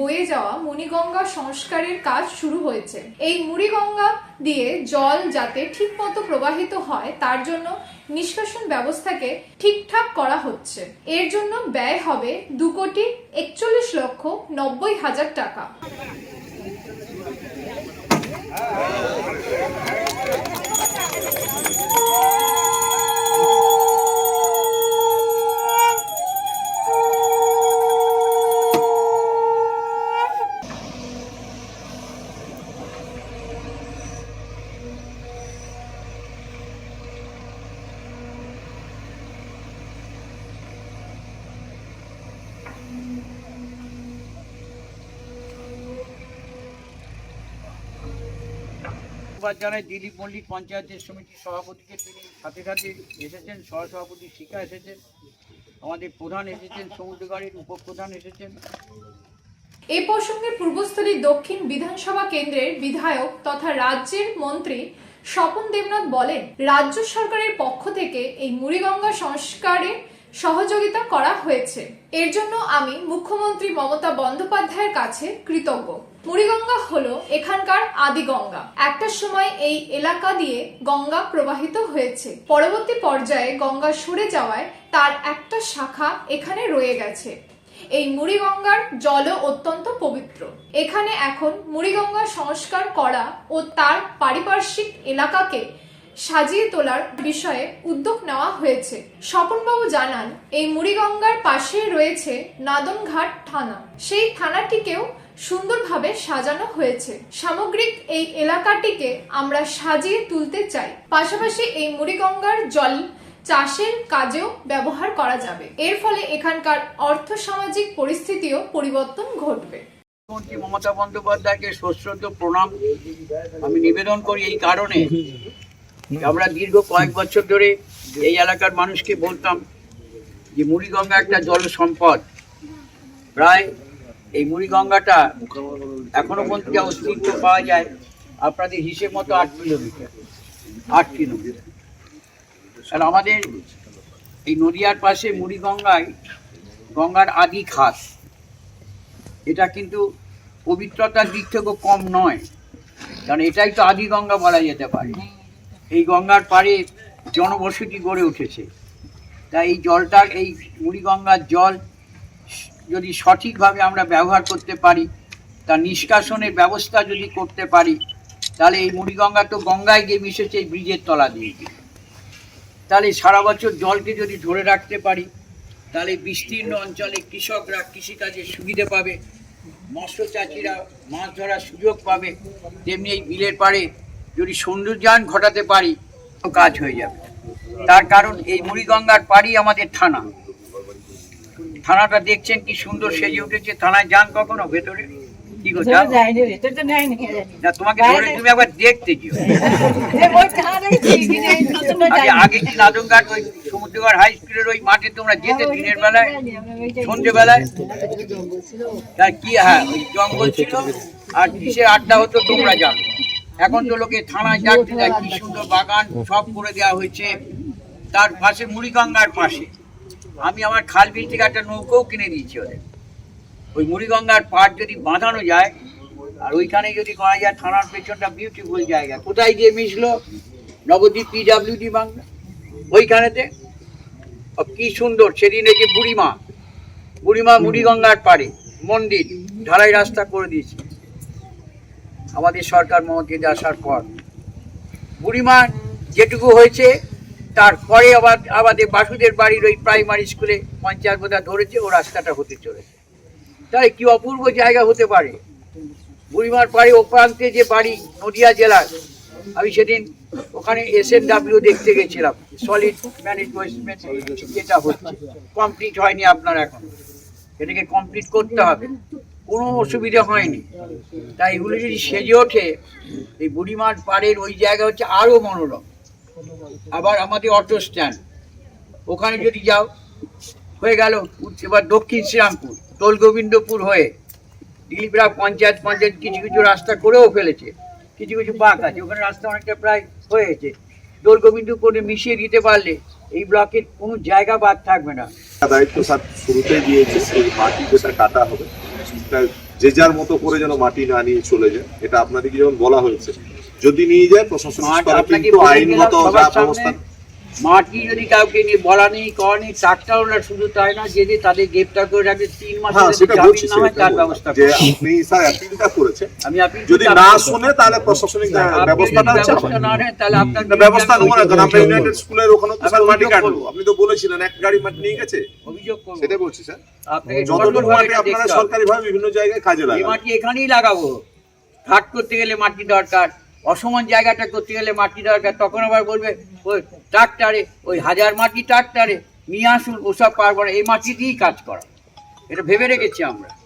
বয়ে যাওয়া মুনিগঙ্গা সংস্কারের কাজ শুরু হয়েছে। এই মুড়িগঙ্গা দিয়ে জল যাতে ঠিকমতো প্রবাহিত হয়, তার জন্য নিষ্কাশন ব্যবস্থাকে ঠিকঠাক করা হচ্ছে। এর জন্য ব্যয় হবে দু কোটি একচল্লিশ লক্ষ নব্বই হাজার টাকা। ধন্যবাদ জানাই। দিলীপ মল্লিক পঞ্চায়েতের সমিতির সভাপতিকে তিনি সাথে সাথে এসেছেন, সহসভাপতি শিখা এসেছেন, আমাদের প্রধান এসেছেন সমুদ্রগাড়ির উপপ্রধান এসেছেন। এই প্রসঙ্গে পূর্বস্থলী দক্ষিণ বিধানসভা কেন্দ্রের বিধায়ক তথা রাজ্যের মন্ত্রী স্বপন দেবনাথ বলেন, রাজ্য সরকারের পক্ষ থেকে এই মুড়িগঙ্গা সংস্কারে সহযোগিতা করা হয়েছে। এর জন্য আমি মুখ্যমন্ত্রী মমতা বন্দ্যোপাধ্যায়ের কাছে কৃতজ্ঞ। মুড়িগঙ্গা হলো এখানকার আদি গঙ্গা। একটা সময় এই এলাকা দিয়ে গঙ্গা প্রবাহিত হয়েছে। পরবর্তী পর্যায়ে গঙ্গা সরে যাওয়ায় তার একটা শাখা এখানে রয়ে গেছে। এই মুড়িগঙ্গার জলও অত্যন্ত পবিত্র। এখানে এখন মুড়িগঙ্গা সংস্কার করা ও তার পারিপার্শ্বিক এলাকাকে সাজিয়ে তোলার বিষয়ে উদ্যোগ নেওয়া হয়েছে। স্বপনবাবু জানান, এই মুড়িগঙ্গার পাশে রয়েছে নাদনঘাট থানা। সেই থানাটিকেও সুন্দরভাবে সাজানো হয়েছে। সামগ্রিক এই এলাকাটিকে আমরা সাজিয়ে তুলতে চাই। পাশাপাশি এই মুড়িগঙ্গার জল চাষের কাজেও ব্যবহার করা যাবে। এর ফলে এখানকার অর্থ সামাজিক পরিস্থিতিও পরিবর্তন ঘটবে। মুখ্যমন্ত্রী মমতা বন্দ্যোপাধ্যায়কে সশ্রদ্ধ প্রণাম। আমি নিবেদন করি এই কারণে আমরা দীর্ঘ কয়েক বছর ধরে এই এলাকার মানুষকে বলতাম যে মুড়িগঙ্গা একটা জল সম্পদ প্রায় এই মুড়িগঙ্গাটা এখনও পর্যন্ত যা অস্তিত্ব পাওয়া যায় আপনাদের হিসেব মতো আট কিলোমিটার আট কিলোমিটার। আর আমাদের এই নদিয়ার পাশে মুড়িগঙ্গায় গঙ্গার আদি খাত এটা কিন্তু পবিত্রতার দিক থেকেও কম নয়, কারণ এটাই তো আদি গঙ্গা বলা যেতে পারে। এই গঙ্গার পাড়ে জনবসতি গড়ে উঠেছে। তাই এই জলটা এই মুড়িগঙ্গার জল যদি সঠিকভাবে আমরা ব্যবহার করতে পারি তার নিষ্কাশনের ব্যবস্থা যদি করতে পারি, তাহলে এই মুড়িগঙ্গা তো গঙ্গায় গিয়ে মিশেছে, এই ব্রিজের তলা দিয়ে তাহলে সারা বছর জলকে যদি ধরে রাখতে পারি, তাহলে বিস্তীর্ণ অঞ্চলে কৃষকরা কৃষিকাজের সুবিধে পাবে, মৎস্য চাষিরা মাছ ধরার সুযোগ পাবে, তেমনি এই বিলের পাড়ে যদি সৌন্দর্যায়ন ঘটাতে পারি, তো কাজ হয়ে যাবে। তার কারণ এই মুড়িগঙ্গার পাড়ই আমাদের থানা। থানাটা দেখছেন কি সুন্দর সেজে উঠেছে থানায় যান কখনো ভেতরে? কি না তোমাকে ধরে তুমি একবার দেখতে যেও। আগে কি ওই সমুদ্রগড় হাই স্কুলের ওই মাঠে তোমরা যেতে দিনের বেলায় সন্ধ্যেবেলায়? তার কি হ্যাঁ ওই জঙ্গল ছিল। আর কিসের আড্ডা হতো তোমরা জানো। এখন তো লোকে থানায় যাচ্ছে কি সুন্দর বাগান সব করে দেওয়া হয়েছে। তার পাশে মুড়িগঙ্গার পাশে। আমি আমার খাল বিল থেকে একটা নৌকোও কিনে দিয়েছি ওদের। ওই মুড়িগঙ্গার পাড় যদি বাঁধানো যায়, আর ওইখানে যদি করা যায়, থানার পেছনটা বিউটিফুল জায়গা। কোথায় গিয়ে মিশলো? Nabadwip PWD bungalow. ওইখানেতে। কি সুন্দর, সেদিন যে বুড়িমা। বুড়িমা মুড়িগঙ্গার পাড়ে, মন্দির, ঢালাই রাস্তা করে দিয়েছে। আমাদের সরকার মমতাজ আসার পর। বুড়িমা যেটুকু হয়েছে তারপরে আবার আমাদের বাসুদের বাড়ির ওই প্রাইমারি স্কুলে পঞ্চায়েত বোধহয় ধরেছে, ও রাস্তাটা হতে চলেছে। তাই কি অপূর্ব জায়গা হতে পারে? বুড়িমার পাড়ে ও প্রান্তে যে বাড়ি নদিয়া জেলার, আমি সেদিন ওখানে এস এন ডাব্লিউ দেখতে গেছিলাম সলিড ম্যানেজমেন্ট যেটা হচ্ছে। কমপ্লিট হয়নি আপনার এখন। এটাকে কমপ্লিট করতে হবে। কোনো অসুবিধা হয়নি। তাই এগুলো যদি সেজে ওঠে, এই বুড়িমার পাড়ের ওই জায়গা হচ্ছে আরও মনোরম। আবার আমাদের অটো স্ট্যান্ড। ওখানে যদি যাও, হয়ে গেল এবার দক্ষিণ শ্রীরামপুর তোল গোবিন্দপুর হয়ে দিলীপরা পঞ্চায়েত পঞ্চায়েত কিছু কিছু রাস্তা করেও ফেলেছে। কিছু কিছু পাক আছে, ওখানে রাস্তা অনেকটা প্রায় হয়েছে দোল গোবিন্দপুরে মিশিয়ে দিতে পারলে এই ব্লকের কোনো জায়গা বাদ থাকবে না। দায়িত্ব স্যার শুরুতে দিয়েছে সেই মাটি যেটা কাটা হবে যে যার মতো করে যেন মাটি না নিয়ে চলে যায়, এটা আপনাদেরকে যেমন বলা হয়েছে। যদি নিয়ে যায় বলে আইনগত যা ব্যবস্থা মাটি যদি কাউকে নিয়ে বলা নেই করা নেই ট্রাক্টর ওরা শুধু তাই না যে তাদের গ্রেপ্তার করে রাখবে তিন মাস হ্যাঁ সেটা জামিন না হয় তার ব্যবস্থা যে আপনি স্যার অ্যাপিলটা করেছেন। আমি যদি না শুনে তাহলে প্রশাসনিক ব্যবস্থাটা ব্যবস্থা না তাহলে আপনার ব্যবস্থা নেব না। কারণ আমরা ইউনাইটেড স্কুলের ওখানে তো স্যার মাটি কাটবো আপনি তো বলেছিলেন এক গাড়ি মাটি নিয়ে গেছে। অভিযোগ করব। সেটাই বলছি স্যার। আপনাকে যতটুকু মাটি আপনারা দেখতে হবে। সরকারি ভাবে বিভিন্ন জায়গায় কাজে এই লাগান মাটি এখানেই লাগাবো। ঘাট করতে গেলে মাটি দরকার। অসমান জায়গাটা করতে গেলে মাটি দরকার। তখন আবার বলবে, ওই ট্রাক্টারে, ওই হাজার মাটি ট্রাক্টারে নিয়ে আসুন, ওসব পারব না। এই মাটি দিয়েই কাজ করা। এটা ভেবে রেখেছি আমরা।